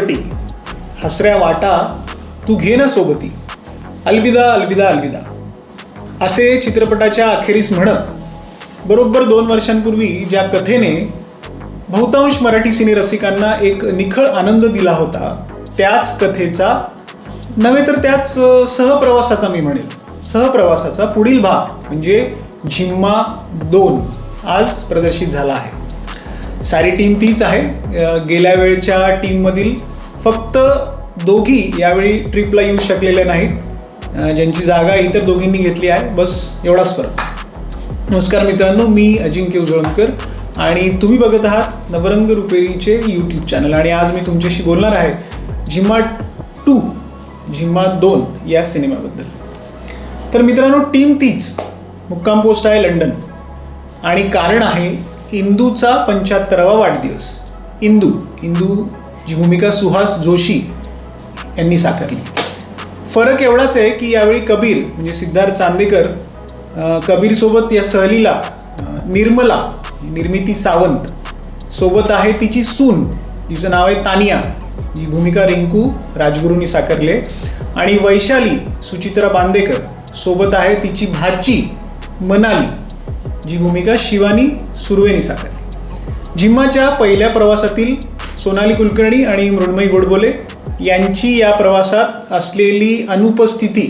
T हसऱ्या वाटा तू घे ना सोबती. अलविदा अलविदा अलविदा. असे चित्रपटाच्या अखेरीस म्हणत बरोबर दोन वर्षांपूर्वी ज्या कथेने बहुतांश मराठी सिने रसिकांना एक निखळ आनंद दिला होता त्याच कथेचा नव्हे तर त्याच सहप्रवासाचा मी म्हणेल. सहप्रवासाचा पुढील भाग म्हणजे झिम्मा दोन आज प्रदर्शित झाला आहे. सारी टीम तीच आहे. गेल्या वेळच्या टीममधील फक्त दोघी यावेळी ट्रिपला येऊ शकलेल्या नाहीत. ज्यांची जागा इतर दोघींनी घेतली आहे. बस एवढाच फरक. नमस्कार मित्रांनो मी अजिंक्य उजळणकर आणि तुम्ही बघत आहात नवरंग रुपेरीचे यूट्यूब चॅनल आणि आज मी तुमच्याशी बोलणार आहे झिम्मा टू झिम्मा दोन या सिनेमाबद्दल. तर मित्रांनो टीम तीच. मुक्काम पोस्ट आहे लंडन. आणि कारण आहे इंदूचा पंच्याहत्तरावा वाढदिवस. इंदू इंदू जी भूमिका सुहास जोशी यांनी साकारली. फरक एवढाच आहे की यावेळी कबीर म्हणजे सिद्धार्थ चांदेकर कबीरसोबत या सहलीला निर्मला निर्मिती सावंत सोबत आहे तिची सून तिचं नाव आहे तानिया. जी भूमिका रिंकू राजगुरूंनी साकारली आणि वैशाली सुचित्रा बांदेकर सोबत आहे तिची भाची मनाली जी भूमिका शिवानी सुर्वेनी साकारली. झिम्माच्या पहिल्या प्रवासातील सोनाली कुलकर्णी आणि मृण्मयी गोडबोले यांची या प्रवासात असलेली अनुपस्थिती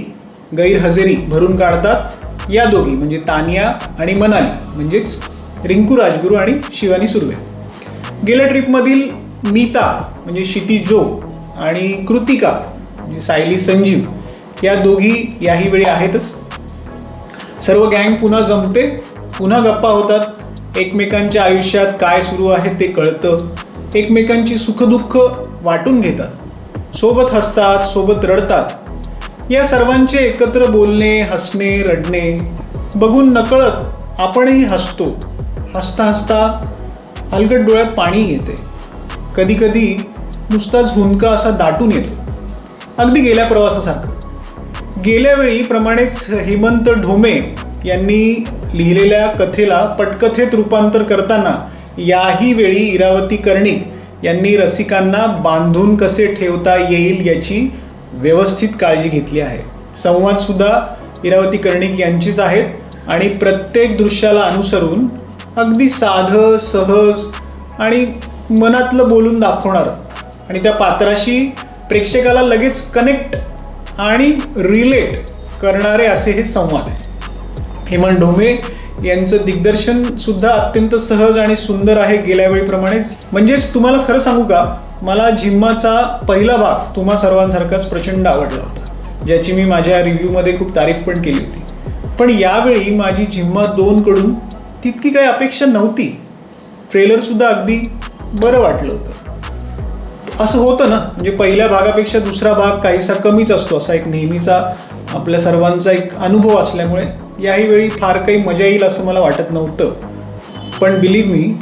गैरहजेरी भरून काढतात या दोघी म्हणजे तानिया आणि मनाली म्हणजेच रिंकू राजगुरू आणि शिवानी सुर्वे. गेल्या ट्रिपमधील मीता म्हणजे शिटी जो आणि कृतिका म्हणजे सायली संजीव या दोघी याही वेळी आहेतच. सर्व गँग पुन्हा जमते पुन्हा गप्पा होतात. एकमेकांच्या आयुष्यात काय सुरू आहे ते कळतं. एकमेकांची सुखदुःख वाटून घेतात. सोबत हसतात सोबत रडतात. या सर्वांचे एकत्र बोलणे हसणे रडणे बघून नकळत आपणही हसतो. हसता हसता हलगट डोळ्यात पाणी येते. कधीकधी नुसताच हुंदका असा दाटून येतो. अगदी गेल्या प्रवासासारखं. गेल्या वेळीप्रमाणेच हेमंत ढोमे यांनी लिहिलेल्या कथेला पटकथेत रूपांतर करताना याही वेळी इरावती कर्णिक यांनी रसिकांना बांधून कसे ठेवता येईल याची व्यवस्थित काळजी घेतली आहे. संवादसुद्धा इरावती कर्णिक यांचीच आहेत आणि प्रत्येक दृश्याला अनुसरून अगदी साधं सहज आणि मनातलं बोलून दाखवणारं आणि त्या पात्राशी प्रेक्षकाला लगेच कनेक्ट आणि रिलेट करणारे असे हे संवाद आहे. हेमंत ढोमे यांचं दिग्दर्शन सुद्धा अत्यंत सहज आणि सुंदर आहे गेल्या वेळीप्रमाणेच. म्हणजेच तुम्हाला खरं सांगू का मला झिम्माचा पहिला भाग तुम्हा सर्वांसारखाच प्रचंड आवडला होता ज्याची मी माझ्या रिव्ह्यूमध्ये खूप तारीफ पण केली होती. पण यावेळी माझी झिम्मा दोनकडून तितकी काही अपेक्षा नव्हती. ट्रेलरसुद्धा अगदी बरं वाटलं होतं. असं होतं ना म्हणजे पहिल्या भागापेक्षा दुसरा भाग काहीसा कमीच असतो असा एक नेहमीचा आपल्या सर्वांचा एक अनुभव असल्यामुळे याही वेळी फार काही मजा येईल असं मला वाटत नव्हतं. पण believe me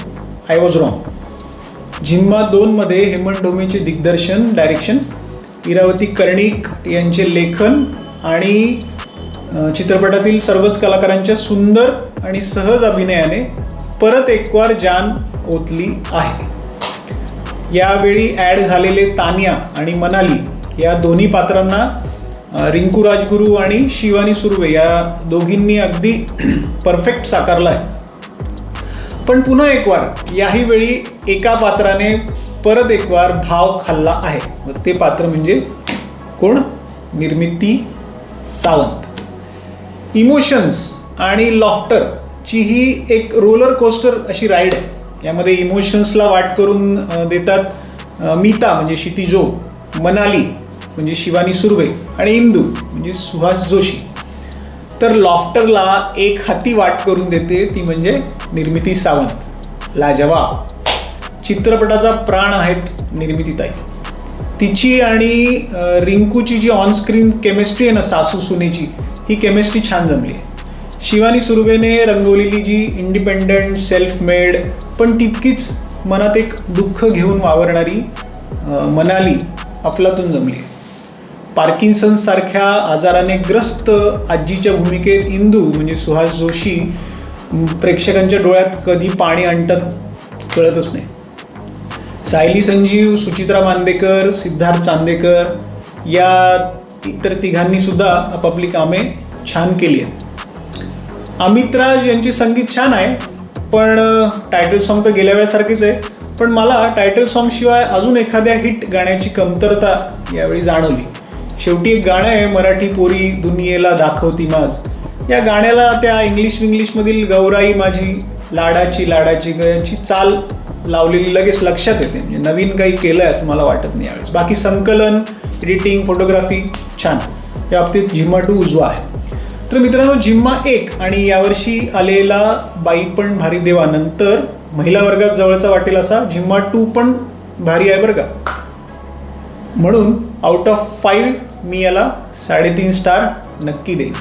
I was wrong Jhimma दोनमध्ये हेमंत डोमेचे दिग्दर्शन डायरेक्शन इरावती कर्णिक यांचे लेखन आणि चित्रपटातील सर्वच कलाकारांच्या सुंदर आणि सहज अभिनयाने परत एकवार जान ओतली आहे. यावेळी ॲड झालेले तानिया आणि मनाली या दोन्ही पात्रांना रिंकू राजगुरू आणि शिवानी सुर्वे या दोघींनी अगदी परफेक्ट साकारला आहे पण पुन्हा एक वार याही वेळी एका पात्राने परत एक वार भाव खाल्ला आहे. व ते पात्र म्हणजे कोण? निर्मिती सावंत. इमोशन्स आणि लॉफ्टरची ही एक रोलर कोस्टर अशी राईड आहे. यामध्ये इमोशन्सला वाट करून देतात मीता म्हणजे क्षितिजो मनाली म्हणजे शिवानी सुर्वे आणि इंदू म्हणजे सुहास जोशी. तर लॉफ्टरला एक हाती वाट करून देते ती म्हणजे निर्मिती सावंत. लाजवाब. चित्रपटाचा प्राण आहेत निर्मितीताई तिची आणि रिंकूची जी ऑनस्क्रीन केमिस्ट्री आहे ना सासू सुनेची ही केमिस्ट्री छान जमली आहे. शिवानी सुर्वेने रंगवलेली जी इंडिपेंडंट सेल्फ मेड पण तितकीच मनात एक दुःख घेऊन वावरणारी मनाली अफलातून जमली आहे. पार्किन्सन्स सारख्या आजाराने ग्रस्त आजीच्या भूमिकेत इंदू म्हणजे सुहास जोशी प्रेक्षकांच्या डोळ्यात कधी पाणी आणतात कळतच नाही. सायली संजीव सुचित्रा मांदेकर सिद्धार्थ चांदेकर या इतर तिघांनी सुद्धा आपापली कामे छान केली आहेत. अमित राज यांची संगीत छान आहे पण टायटल सॉन्ग तर गेल्या वेळेसारखीच आहे पण मला टायटल सॉन्गशिवाय अजून एखाद्या हिट गाण्याची कमतरता यावेळी जाणवली. शेवटी एक गाणं आहे मराठी पोरी दुनियेला दाखवती माज या गाण्याला त्या इंग्लिश इंग्लिशमधील गौराई माझी लाडाची लाडाची ग चाल लावलेली लगेच लक्षात येते. म्हणजे नवीन काही केलं आहे असं मला वाटत नाही यावेळेस. बाकी संकलन एडिटिंग फोटोग्राफी छान. या बाबतीत झिम्मा टू उजवा आहे. तर मित्रांनो जिम्मा एक आणि यावर्षी आलेला बाई पण भारी देवा नंतर महिला वर्गात जवळचा वाटेल असा झिम्मा टू पण भारी आहे बरं का. म्हणून आउट ऑफ फाईव्ह मी याला साडेतीन स्टार नक्की देईन.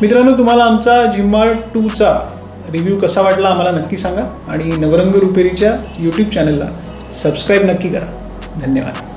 मित्रांनो तुम्हाला आमचा जिम्मा टूचा रिव्ह्यू कसा वाटला आम्हाला नक्की सांगा आणि नवरंग रुपेरीच्या यूट्यूब चॅनलला सबस्क्राईब नक्की करा. धन्यवाद.